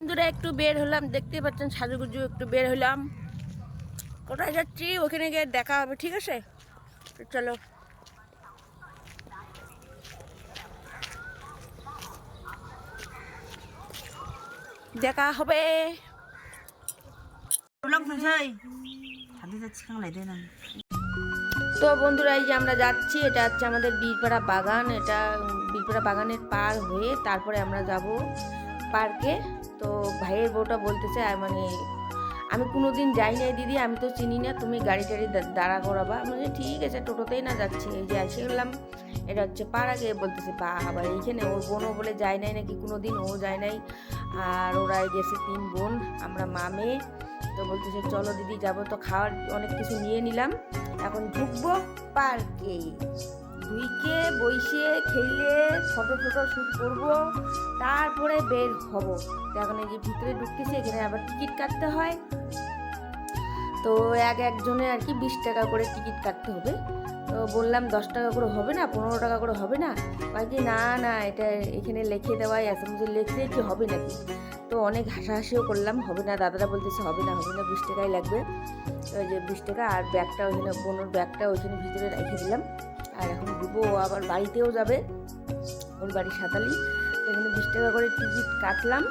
বন্ধুরা একটু বের হলাম দেখতে পাচ্ছেন সাজুগুজু একটু বের হলাম। কোথায় যাচ্ছি? ওখানে গিয়ে দেখা হবে ঠিক আছে? চলো। দেখা হবে। তো বন্ধুরা এই যে আমরা যাচ্ছি এটা হচ্ছে আমাদের বীরপাড়া বাগান। এটা বীরপাড়া বাগানের পার হয়ে তারপরে আমরা যাব পার্কে। তো ভাইয়ের বউটা বলতেছে আর মানে আমি কোনো দিন যাই নাই দিদি আমি তো চিনি না তুমি গাড়ি টাড়ি দাঁড়া করাবা। বলছি, ঠিক আছে টোটোতেই না যাচ্ছি। এই যে এসে গেলাম এটা হচ্ছে পাড়া গিয়ে বলতেছে বা আবার এইখানে ওর বোনও বলে যায় নাই নাকি কোনো দিন ও যায় নাই। আর ওরা গেছে তিন বোন আমরা মামে তো বলতেছে চলো দিদি যাব। তো খাওয়ার অনেক কিছু নিয়ে নিলাম এখন ঢুকবো পার্কে। ঢুইকে বইসে খেলে ফটো ফটো শ্যুট করব, তারপরে বের হব। এখন এই যে ভিতরে ঢুকতেছি, এখানে আবার টিকিট কাটতে হয়। তো এক একজনে আর কি বিশ টাকা করে টিকিট কাটতে হবে। তো বললাম দশ টাকা করে হবে না, পনেরো টাকা করে হবে না। বাকি না না, এটা এখানে লিখে দেওয়াই আছে। মুঝে লিখলে কি হবে নাকি? তো অনেক হাসাহাসিও করলাম, হবে না। দাদারা বলতেছে, হবে না হবে না, বিশ টাকাই লাগবে। ওই যে বিশ টাকা আর ব্যাগটা ওইখানে বোনোর ব্যাগটা ওইখানে ভিতরে রেখে দিলাম। আর এখন ও আবার বাড়িতেও যাবে। ওর বাড়ি সাতালি। সেখানে বিশ টাকা করে টিকিট কাটলাম।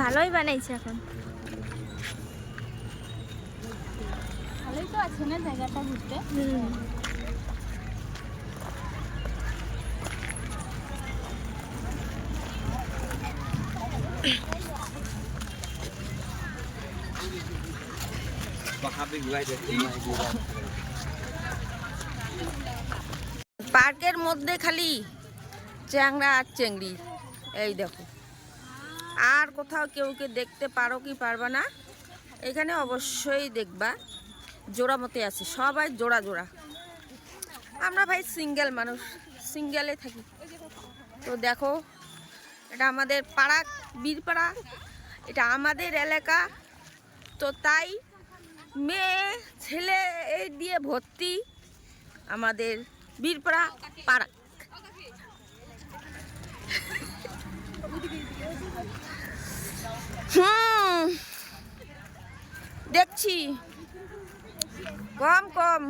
ভালোই বানাইছে এখন। পার্কের মধ্যে খালি চ্যাংরা আর চেংড়ি। এই দেখো। আর কোথাও কেউ কে দেখতে পারো কি পারবা না? এখানে অবশ্যই দেখবা। জোড়া মতে আছে, সবাই জোড়া জোড়া। আমরা ভাই সিঙ্গেল মানুষ, সিঙ্গেলে থাকি। তো দেখো, এটা আমাদের পাড়া, বীরপাড়া, এটা আমাদের এলাকা। তো তাই মেয়ে, ছেলে এই দিয়ে ভর্তি আমাদের বীরপাড়া পাড়া। হুম, দেখছি। কম কম।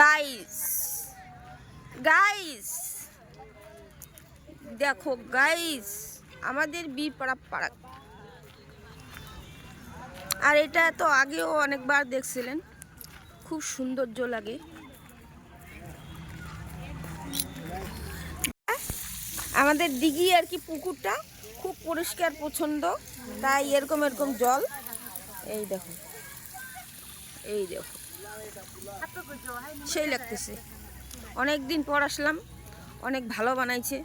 গাইস গাইস দেখো গাইস আমাদের বীরপাড়া পাড়া। আর এটা তো আগেও অনেকবার দেখছিলেন, খুব সৌন্দর্য লাগে। আমাদের দিঘি আর কি পুকুরটা। খুব পরিষ্কার পছন্দ, তাই এরকম এরকম জল। এই দেখো। এই দেখো। সেই লাগতেছে। অনেক দিন পর আসলাম, অনেক ভালো বানাইছে।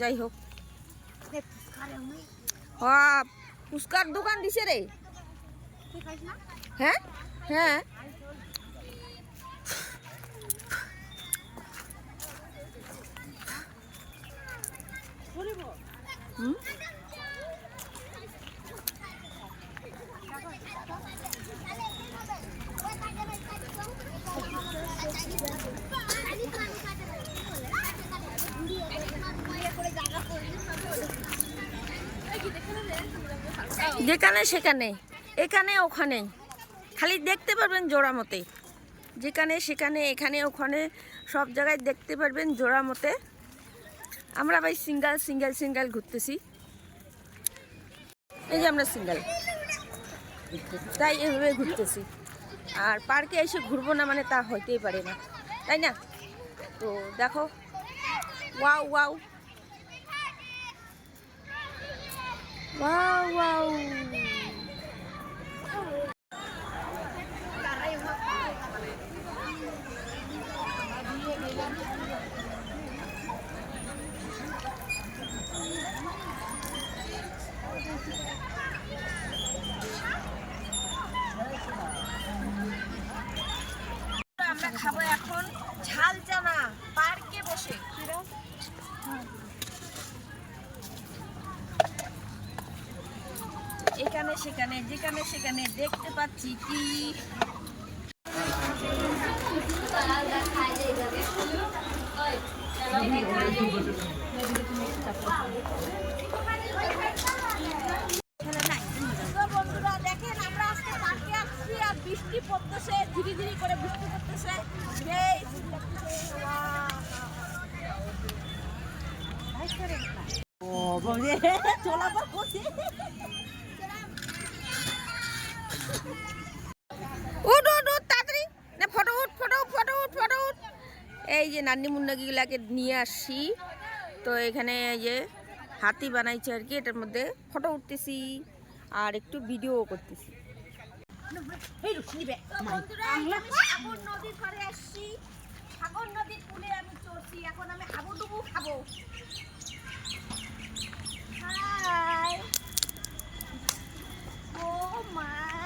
যাই হোক। ফুচকার দোকান দিছে রে। হ্যাঁ? হ্যাঁ। হুম? যেখানে সেখানে, এখানে ওখানে। খালি দেখতে পারবেন জোড়া মতে যেখানে সেখানে, এখানে ওখানে, সব জায়গায় দেখতে পারবেন জোড়া মতে আমরা ভাই সিঙ্গেল সিঙ্গেল সিঙ্গেল ঘুরতেছি। এই যে আমরা সিঙ্গেল। তাই এভাবে ঘুরতেছি। আর পার্কে এসে ঘুরবো না মানে তা হইতেই পারে না। তাই না? তো দেখো, ওয়াও ওয়াও। ওয়াও ওয়াও আমরা খাব এখন এখন ঝাল চানা পার্কে বসে এখানে সেখানে যেখানে সেখানে দেখতে পাচ্ছি কি? দেখেন আমরা আজকে পার্কে আসছি আর বৃষ্টি পড়তেছে ধীরে ধীরে করে বৃষ্টি পড়তেছে। ও চলাবার উঠ উঠ উঠ তাড়াতাড়ি। না ফটো উঠ ফটো উঠ ফটো উঠ ফটো উঠ। এই যে নান্নি মুন্নাগিগুলাকে নিয়ে আসছি। তো এখানে এই যে হাতি বানাইছে আর কি এটার মধ্যে ফটো উঠতেছি আর একটু ভিডিও করতেছি। আমি সাগর নদীর চড়ছি এখন আমি হাবুডুবু খাব। হাই। Oh my.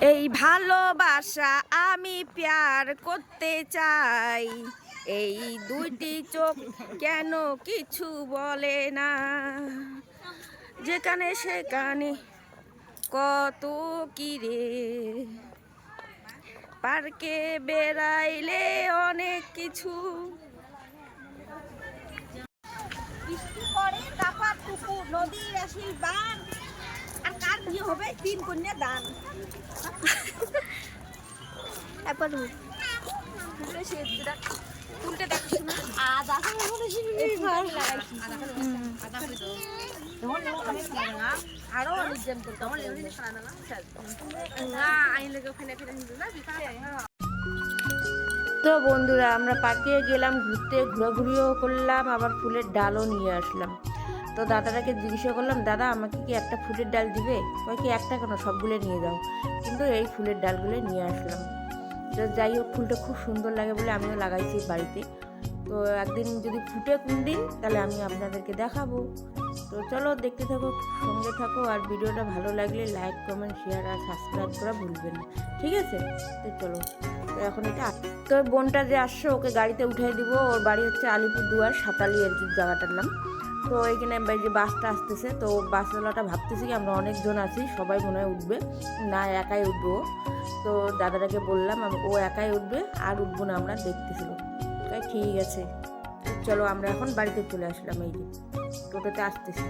এই ভালোবাসা আমি প্যার করতে চাই। এই দুইটি চোখ কেন কিছু বলে না? যেখানে সেখানে কত কিরে পার্কে বেড়াইলে অনেক কিছু। নদীর আসিল বান আর কার বিয়ে হবে? তিন কন্যা দান। একবার উল্টে দেখো আদা আরও অনেক জ্যাম করতে আমার লেগে খানা না আইন ওখানে ফেলে নিল না তো বন্ধুরা আমরা পার্কে গেলাম ঘুরতে ঘোরাঘুরিও করলাম আবার ফুলের ডালও নিয়ে আসলাম। তো দাদাটাকে জিজ্ঞাসা করলাম, দাদা, আমাকে কি একটা ফুলের ডাল দিবে? কয়, কি একটা কেন? সবগুলো নিয়ে যাও। কিন্তু এই ফুলের ডালগুলো নিয়ে আসলাম। তো যাই হোক, ফুলটা খুব সুন্দর লাগে বলে আমিও লাগাইছি বাড়িতে। তো একদিন যদি ফুটে কোন দিন, তাহলে আমি আপনাদেরকে দেখাবো। তো চলো, দেখতে থাকো, সঙ্গে থাকো, আর ভিডিওটা ভালো লাগলে লাইক, কমেন্ট, শেয়ার আর সাবস্ক্রাইব করা ভুলবেন না। ঠিক আছে? তো চলো, তো এখন এটা তো বোনটা যে আসছে, ওকে গাড়িতে উঠাই দিব। ওর বাড়ি হচ্ছে আলিপুরদুয়ার, সাতালি আর কি জায়গাটার নাম। তো এইখানে এই যে বাসটা আসতেছে, তো বাসওয়ালাটা ভাবতেছি কি আমরা অনেকজন আছি, সবাই মনে হয় উঠবে। না, একাই উঠবো। তো দাদাটাকে বললাম ও একাই উঠবে, আর উঠবো না আমরা, দেখতেছিল। তাই ঠিক আছে। চলো, আমরা এখন বাড়িতে চলে আসলাম, এই যে টোটোতে আসতেছি।